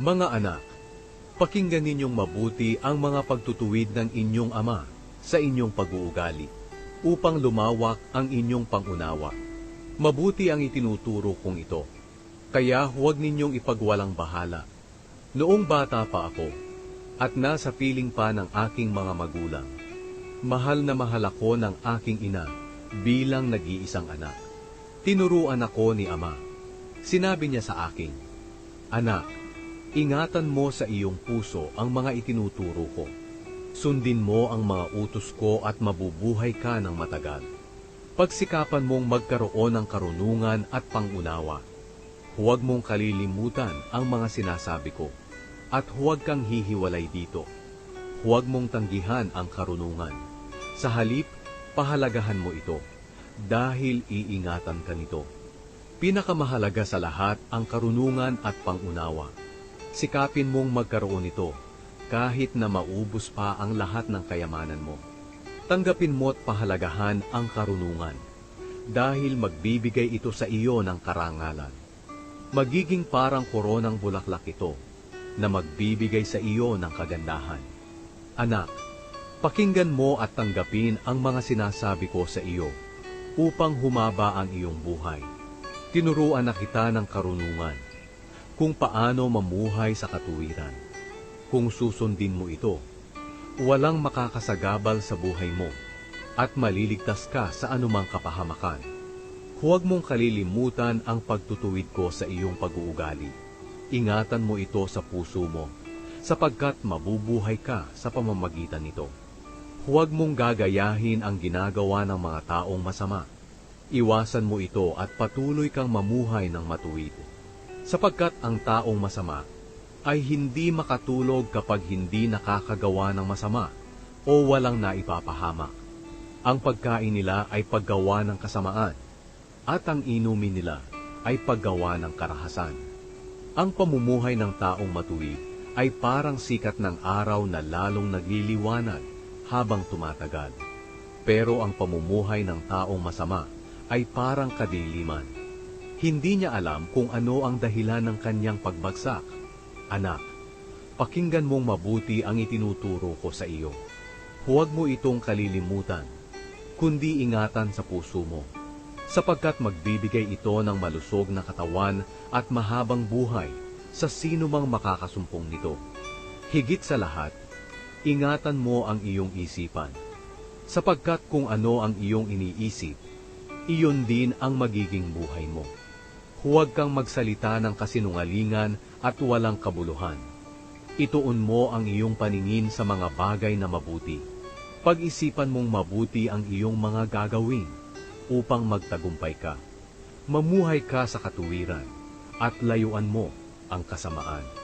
Mga anak, pakinggan ninyong mabuti ang mga pagtutuwid ng inyong ama sa inyong pag-uugali, upang lumawak ang inyong pangunawa. Mabuti ang itinuturo kong ito, kaya huwag ninyong ipagwalang bahala. Noong bata pa ako, at nasa piling pa ng aking mga magulang, mahal na mahal ako ng aking ina bilang nag-iisang anak. Tinuruan ako ni ama. Sinabi niya sa akin, Anak, ingatan mo sa iyong puso ang mga itinuturo ko. Sundin mo ang mga utos ko at mabubuhay ka ng matagal. Pagsikapan mong magkaroon ng karunungan at pangunawa. Huwag mong kalilimutan ang mga sinasabi ko, at huwag kang hihiwalay dito. Huwag mong tanggihan ang karunungan. Sa halip, pahalagahan mo ito, dahil iingatan ka nito. Pinakamahalaga sa lahat ang karunungan at pangunawa. Sikapin mong magkaroon nito, kahit na maubos pa ang lahat ng kayamanan mo. Tanggapin mo at pahalagahan ang karunungan, dahil magbibigay ito sa iyo ng karangalan. Magiging parang koronang bulaklak ito, na magbibigay sa iyo ng kagandahan. Anak, pakinggan mo at tanggapin ang mga sinasabi ko sa iyo, upang humaba ang iyong buhay. Tinuruan na kita ng karunungan, kung paano mamuhay sa katuwiran. Kung susundin mo ito, walang makakasagabal sa buhay mo, at maliligtas ka sa anumang kapahamakan. Huwag mong kalilimutan ang pagtutuwid ko sa iyong pag-uugali. Ingatan mo ito sa puso mo, sapagkat mabubuhay ka sa pamamagitan nito. Huwag mong gagayahin ang ginagawa ng mga taong masama. Iwasan mo ito at patuloy kang mamuhay ng matuwid. Sapagkat ang taong masama ay hindi makatulog kapag hindi nakakagawa ng masama o walang naipapahamak. Ang pagkain nila ay paggawa ng kasamaan, at ang inumin nila ay paggawa ng karahasan. Ang pamumuhay ng taong matuwid ay parang sikat ng araw na lalong nagliliwanag habang tumatagal. Pero ang pamumuhay ng taong masama ay parang kadiliman. Hindi niya alam kung ano ang dahilan ng kanyang pagbagsak. Anak, pakinggan mong mabuti ang itinuturo ko sa iyo. Huwag mo itong kalilimutan, kundi ingatan sa puso mo, sapagkat magbibigay ito ng malusog na katawan at mahabang buhay sa sino mang makakasumpong nito. Higit sa lahat, ingatan mo ang iyong isipan, sapagkat kung ano ang iyong iniisip, iyon din ang magiging buhay mo. Huwag kang magsalita ng kasinungalingan at walang kabuluhan. Ituon mo ang iyong paningin sa mga bagay na mabuti. Pag-isipan mong mabuti ang iyong mga gagawin upang magtagumpay ka. Mamuhay ka sa katuwiran at layuan mo ang kasamaan.